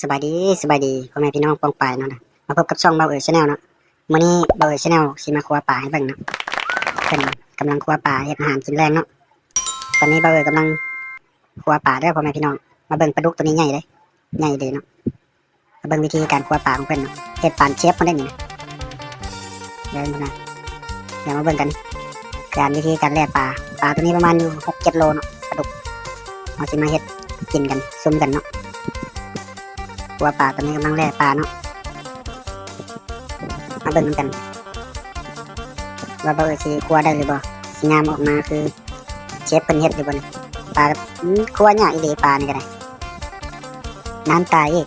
สบายดีสบายดีพ่อแม่พี่น้องปองปายเนาะนะมาพบกับช่องเบาเอ๋ยชาแนลเนาะมื้อนี้เบาเอ๋ยชาแนลสิมาครัวป่าให้เบิ่งเนาะเพิ่นกำลังครัวป่าเฮ็ดอาหารกินแรงเนาะตอนนี้เบาเอ๋ยกำลังครัวป่าเด้อพ่อแม่พี่น้องมาเบิ่งปลาดุกตัวนี้ใหญ่เลยใหญ่เลยเนาะมาเบิ่งวิธีการครัวป่าของเพิ่นเนาะเฮ็ดปานเชฟมาได้นี่นะเดินมาเดี๋ยวมาเบิ่งกันการวิธีการแล่ปลาปลาตัวนี้ประมาณอยู่หกเจ็ดโลเนาะปลาดุกเอาสิมาเฮ็ดกินกันซุ่มกันเนาะ ครัวปลาตอนนี้กำลังแล่ปลาเนาะมาเบิ่งนกัน ว่าเบ่เออสิครัวได้หรือบ่สิงามออกมาคือ เชฟเพิ่นเฮ็ดอยู่บนี่ยปลาอืมครัวยาอีหลีปลานี่ก็ได้น้ำตายอีก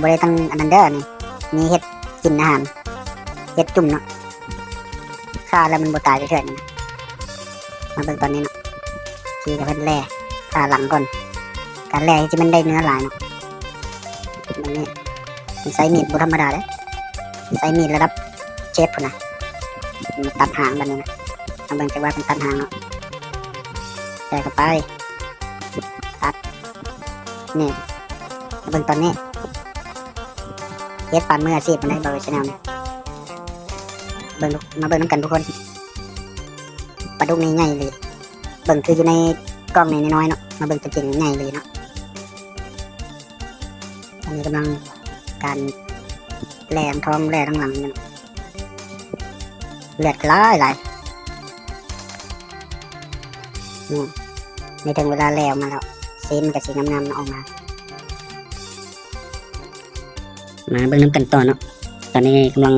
บ่ได้ตั้งอันนั้นเด้อนี่มีเฮ็ดกินอาหารเฮ็ดจุ่มเนาะฆ่าแล้วมันบ่ตายเฉยๆนะมาเบิ่งตอนนี้เนาะทีกับเพิ่นแล่ขาหลังก่อน การแล่ที่มันได้เนื้อหลายเนาะ นี้เป็นไซส์มีดบุธรรมดาเลยไซส์มีดระดับเชฟพุ่นนะมันตัดหางแบบนี้นะทาเบิ่งจะว่าเป็นตัดหางเนาะใส่เข้าไป ตัด นี่มาเบิ่งตอนนี้เฮ็ดปานมืออาชีพมันได้บอร์ชแนลเนี่ยเบิ่งมาเบิ่งน้ำกันทุกคนปลาดุกนี่ใหญ่เลยเบิ่งคืออยู่ในกล้องนี่น้อยเนาะมาเบิ่งตัวจริงใหญ่เลยเนาะ อันนี้กำลังการแหลมท้องแหลทั้งหลังเลือดระไหลไหลายนี่ในถึงเวลาแหลวมาแล้วซีมันกับสีงามๆออกมา มาเบิ่งน้ำกันต่อเนาะตอนนี้กำลัง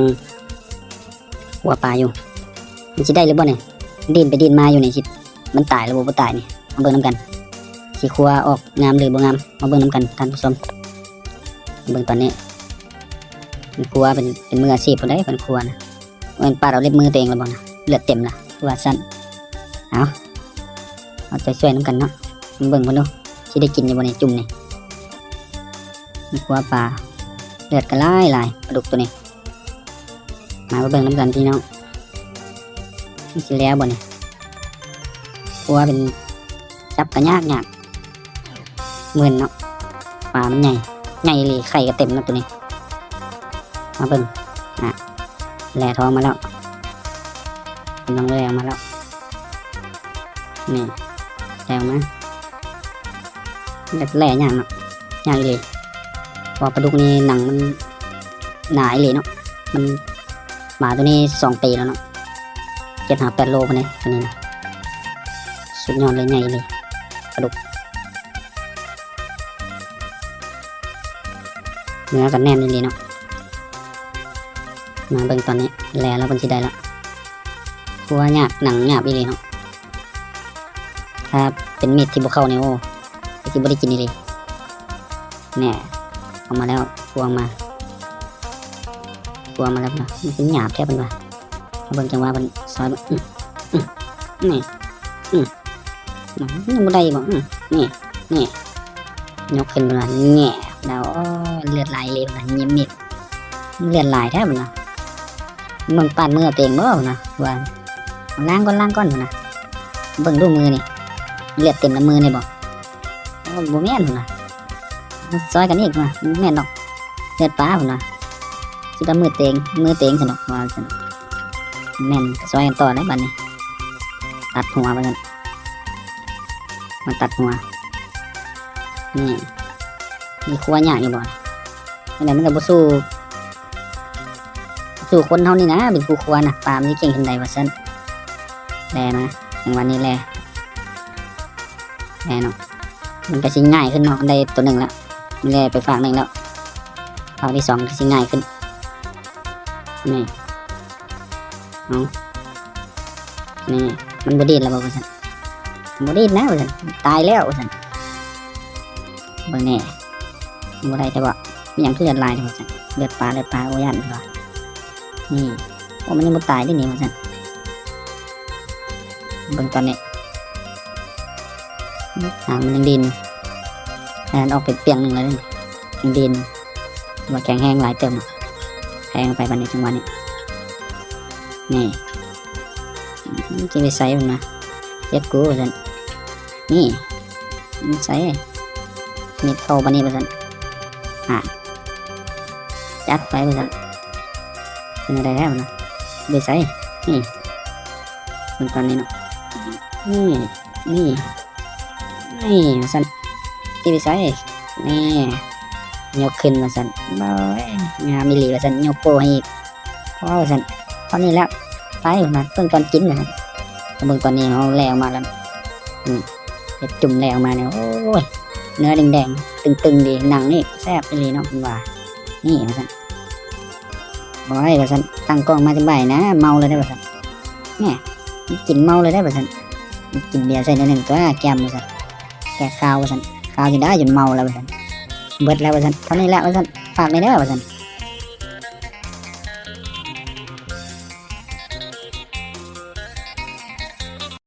หัวปลาอยู่มันจะได้หรือบ่าเนี่ยดินไปดินมาอยู่นี่สิมันตายหรือบ่ตายนี่มาเบิ่งน้ำกันสีครัวออกงามหรือบ่งามมาเบิ่งน้ำกันท่านผู้ชม เบิ่งตอนนี้เป็นครัวเป็นเป็นมืออาชีพคนได้เป็นครัวนะมันปาดเอาเล็บมือตัวเองแล้วบ่นะเลือดเต็มละว่าสั้นเอาเอาใจช่วยน้ำกันเนาะมาเบิ่งกันดูที่ได้กินอยู่บนในจุ่มนี่มีครัวปลาเลือดก็ไล่ลายปลาดุกตัวนี้มาเบิ่งน้ำกันพี่น้องนี่สิแล้วบ่เนี่ยครัวเป็นจับกระยากยากเหมือนเนาะปลามันใหญ่ ใหญ่เลยไข่ก็เต็มแล้วตัวนี้มาเบิ่งอะแหล่ทองมาแล้วกำลังแหล่ออกมาแล้วนี่แหล่ออกมาแหล่ย่างเนาะย่างเลยพอปลาดุกนี่หนังมันหนาอีเลยเนาะมันหมาตัวนี้สองปีแล้วเนาะเจ็ดหาแปดโลคนนี้ตัวนี้นะสุดยอดเลยใหญ่เลย เนื้อกันแน่นดีเนาะมาเบิ่งตอนนี้แลแล้วบนสิได้ละเพราะว่าหยาบหนังหยาบอีหลีเนาะถ้าเป็นมีดที่บุเข้าเนี่ยโอ้ที่บ่ได้กินอีหลีแน่ออกมาแล้วพวงมาพวงมาแล้วนะมันเป็นหยาบแทบเป็นว่าเบิ่งจังว่ามันซอยนอื้ออื้อนี่อืมยังบ่ได้บ่นี่นี่ยกขึ้นมาแง่ แล้วเลือดไหลเลยนะยิ้มมิดเลือดไหลแทบนะมันปานมือเต็งบ่นะว่าล้างก้อนล้างก้อนนะเบิ่งดูมือนี่เลือดเต็มน้ำมือนี่บ่โอ้บ่แม่นนะซอยกันอีกนะบ่แม่นดอกเลือดปลาพุ่นนะสิกับมือเต็งมือเต็งสนุกว่าสนุกแม่นซอยกันต่อได้บัดนี้ตัดหัวไปกันมาตัดหัวนี่ มีครัวยาอยู่บ่อะไรมันก็บ่สู้สู้คนเฮานี่นะเป็นผู้ครัวนะปามนสิเก่งขึ้นใดว่าซั่นแลมาอย่างวันนี้แลแลเนาะมันก็สิง่ายขึ้นเนาะได้ตัวหนึ่งแล้วมันแลไปฝากหนึ่งแล้วฝากที่สองก็สิง่ายขึ้นนี่เอานี่มันบ่ดีดแล้วบ่ว่าซั่นบ่ดีดนะว่าซั่นตายแล้วว่าซั่นเบิ่งแน่ บ่ได้แต่ว่ามีหยังคือเลือดลายเท่าซั่นเลือดปลาเลือดปลาโอ้ยันว่านี่โอ้มันยังบ่ตายได้นี่ว่าซั่นเบิ่งตอนนี้หางมันยังดินแต่มันออกเป็นเปียงหนึ่งแล้วนี่ยังดินว่าแข็งแห้งหลายเติมอะแทงไปบันี้จังหวะนี้นี่จะไปใส่มันนะเจ็บกูว่าซั่นนี่ใส่มีเข้าบันนี้ว่าซั่น อ่าจัดไปว่าซั่นเป็นอะไรแล้วนะเบใส่นี่มันตอนนี้เนาะนี่นี่นี่ว่าซั่นที่เบใส่นี่ยกขึ้นมาซั่นบ่อยงามมีหลีว่าซั่นยกโปให้อีกว้าวว่าซั่นเท่านี้แล้วไปมาเพิ่งตอนกินนะเบิ่งตอนนี้เขาแล้วมาแล้วอืมเห็ดจุ่มแล้วมาเนี่ยโอ้ย เนื้อแดงๆตึงๆดีหนังนี่แซ่บเลยเนาะคุณว่านี่มาสันบอยมาสันตั้งกล้องมาจะบ่ายนะ เมาเลยได้ป่ะสันเนี่ยกินเมาเลยได้ป่ะสันกินเบียร์ใส่ในหนึ่งตัวแก้มมาสันแก้ข้าวมาสันข้าวจะได้จนเมาแล้วป่ะสันเบิดแล้วป่ะสันเท่านี้แหละป่ะสันฝากในเด้อป่ะสัน